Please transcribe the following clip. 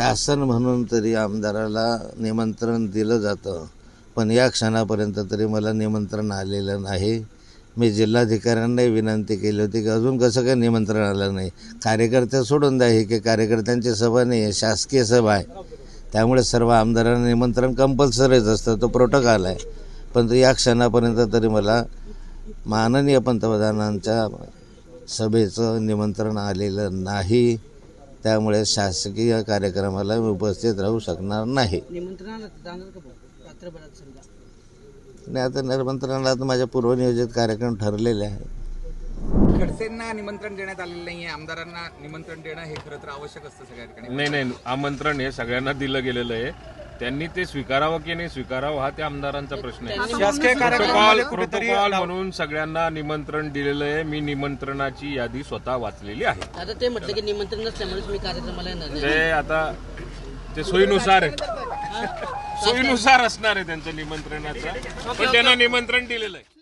शासन म्हणून तरी आमदाराला निमंत्रण दिलं जातं. पण या क्षणापर्यंत तरी मला निमंत्रण आलेलं नाही. मी जिल्हाधिकाऱ्यांनाही विनंती केली होती की अजून कसं काय निमंत्रण आलं नाही? कार्यकर्ते सोडून द्या हे की कार्यकर्त्यांची सभा नाही आहे शासकीय सभा आहे. त्यामुळे सर्व आमदारांना निमंत्रण कंपल्सरीच असतं तो प्रोटोकॉल आहे. पण या क्षणापर्यंत तरी मला माननीय पंतप्रधानांच्या सभेचं निमंत्रण आलेलं नाही. त्यामुळे शासकीय कार्यक्रमाला मी उपस्थित राहू शकणार नाही. आणि आता निमंत्रणाला माझ्या पूर्वनियोजित कार्यक्रम ठरलेले आहे खडसेंना निमंत्रण देण्यात आलेलं नाहीये आमदारांना निमंत्रण देणं हे खरं तर आवश्यक असतं सगळ्या ठिकाणी. नाही नाही आमंत्रण हे सगळ्यांना दिलं गेलेलं आहे. त्यांनी ते स्वीकारावं की नाही स्वीकारावं हा त्या आमदारांचा प्रश्न आहे. शासकीय प्रोटोकॉल म्हणून सगळ्यांना निमंत्रण दिलेलं आहे. मी निमंत्रणाची यादी स्वतः वाचलेली आहे. आता ते म्हटलं की निमंत्रण नसल्यामुळेच मी कार्यक्रमाला येणार नाही. ते आता ते सोयीनुसार आहे. सोयीनुसार असणार आहे त्यांचं निमंत्रणाचं. पण त्यांना निमंत्रण दिलेलं आहे.